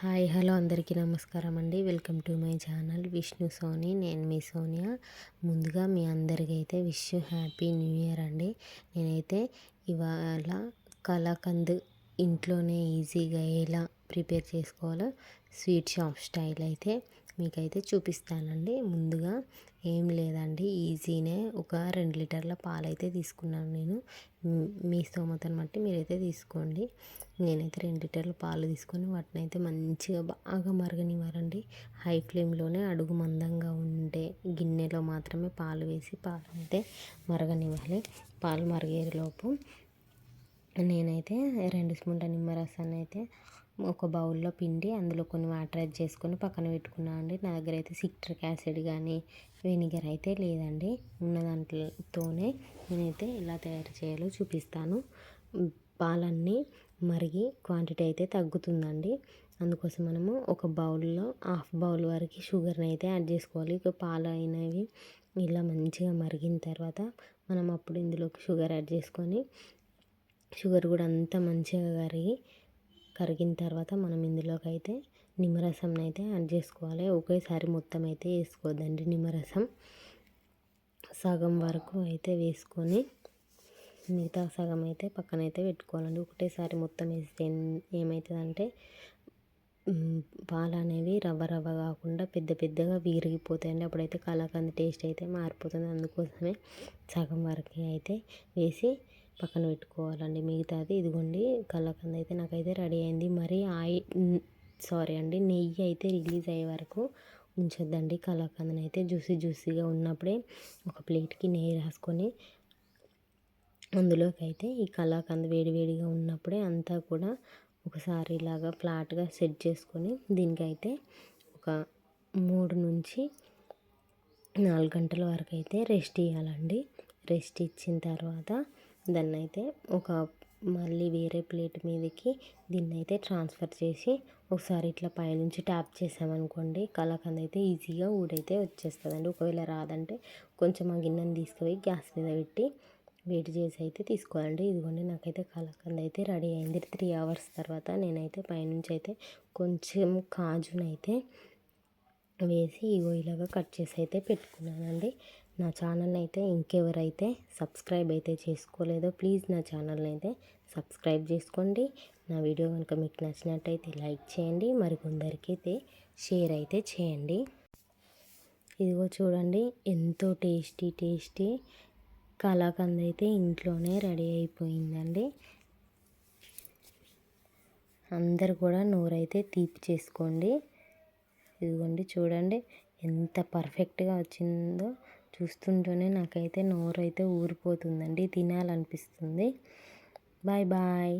Hi hello అందరికీ నమస్కారం అండి. Welcome to my channel. Vishnu Soni నేను మీ సోనియా. ముందుగా మీ అందరికైతే విష్ హ్యాపీ న్యూ ఇయర్ అండి. నేనైతే ఇవాళ కలాకంద్ ఇంట్లోనే ఈజీగా ఎలా ప్రిపేర్ చేసుకోవాలో స్వీట్ షాప్ స్టైల్ అయితే మీకైతే చూపిస్తానండి. ముందుగా ఏం లేదండి ఈజీనే ఒక రెండు లీటర్ల పాలైతే తీసుకున్నాను నేను. మీ స్తోమతను బట్టి మీరైతే తీసుకోండి. నేనైతే రెండు లీటర్ల పాలు తీసుకొని వాటిని అయితే మంచిగా బాగా మరగనివ్వారండి హై ఫ్లేమ్లోనే అడుగు మందంగా ఉండే గిన్నెలో మాత్రమే పాలు వేసి పాలు అయితే మరగనివ్వాలి. పాలు మరిగేలోపు నేనైతే రెండు స్పూన్ల నిమ్మరసాన్ని అయితే ఒక బౌల్లో పిండి అందులో కొన్ని వాటర్ యాడ్ చేసుకొని పక్కన పెట్టుకున్నాను అండి. నా దగ్గర అయితే సిట్రిక్ యాసిడ్ కానీ వెనిగర్ అయితే లేదండి. ఉన్న దాంట్లోనే నేనైతే ఎలా తయారు చేయాలో చూపిస్తాను. పాలన్నీ మరిగి క్వాంటిటీ అయితే తగ్గుతుందండి. అందుకోసం మనము ఒక బౌల్లో హాఫ్ బౌల్ వరకు షుగర్ని అయితే యాడ్ చేసుకోవాలి. ఇక పాలు అయినవి ఇలా మంచిగా మరిగిన తర్వాత మనం అప్పుడు ఇందులోకి షుగర్ యాడ్ చేసుకొని షుగర్ కూడా అంతా మంచిగా కరిగి కరిగిన తర్వాత మనం ఇందులోకి అయితే నిమ్మరసం అయితే యాడ్ చేసుకోవాలి. ఒకేసారి మొత్తం అయితే వేసుకోవద్దండి నిమ్మరసం. సగం వరకు అయితే వేసుకొని మిగతా సగం అయితే పక్కన అయితే పెట్టుకోవాలండి. ఒకటేసారి మొత్తం వేస్తే ఏమవుతుందంటే పాలు అనేవి రవ్వ రవ్వ కాకుండా పెద్ద పెద్దగా విరిగిపోతాయండి. అప్పుడైతే కలాకండ్ టేస్ట్ అయితే మారిపోతుంది. అందుకోసమే సగం వరకు అయితే వేసి పక్కన పెట్టుకోవాలండి. మిగతాది ఇదిగోండి కళ్ళకంద అయితే నాకైతే రెడీ అయింది. మరి ఆయి సారీ అండి నెయ్యి అయితే రిలీజ్ అయ్యే వరకు ఉంచొద్దండి. కలాకండ్ని అయితే జ్యూసీ జ్యూసీగా ఉన్నప్పుడే ఒక ప్లేట్కి నెయ్యి రాసుకొని అందులోకి అయితే ఈ కళాకంద వేడివేడిగా ఉన్నప్పుడే అంతా కూడా ఒకసారి ఇలాగా ఫ్లాట్గా సెట్ చేసుకొని దీనికైతే ఒక మూడు నుంచి నాలుగు గంటల వరకు అయితే రెస్ట్ ఇవ్వాలండి రెస్ట్ ఇచ్చిన తర్వాత దాన్ని అయితే ఒక మళ్ళీ వేరే ప్లేట్ మీదకి దీన్ని అయితే ట్రాన్స్ఫర్ చేసి ఒకసారి ఇట్లా పైనుంచి ట్యాప్ చేసామనుకోండి కలాకండ్ అయితే ఈజీగా ఊడైతే వచ్చేస్తుందండి. ఒకవేళ రాదంటే కొంచెం ఆ గిన్నెని తీసుకుపోయి గ్యాస్ మీద పెట్టి వెయిట్ చేసి అయితే తీసుకోవాలండి. ఇదిగోండి నాకైతే కలకంద అయితే రెడీ అయింది. త్రీ అవర్స్ తర్వాత నేనైతే పైనుంచి అయితే కొంచెం కాజునైతే వేసి ఇగో ఇలాగా కట్ చేసి అయితే పెట్టుకున్నానండి. నా ఛానల్ని అయితే ఇంకెవరైతే సబ్స్క్రైబ్ అయితే చేసుకోలేదో ప్లీజ్ నా ఛానల్ని అయితే సబ్స్క్రైబ్ చేసుకోండి. నా వీడియో కనుక మీకు నచ్చినట్టయితే లైక్ చేయండి. మరికొందరికి అయితే షేర్ అయితే చేయండి. ఇదిగో చూడండి ఎంతో టేస్టీ టేస్టీ కలాకండ్ అయితే ఇంట్లోనే రెడీ అయిపోయిందండి. అందరు కూడా నోరైతే తీపి చేసుకోండి. ఇదిగోండి చూడండి ఎంత పర్ఫెక్ట్గా వచ్చిందో. చూస్తుంటేనే నాకైతే నోరు అయితే ఊరిపోతుందండి తినాలనిపిస్తుంది. Bye bye.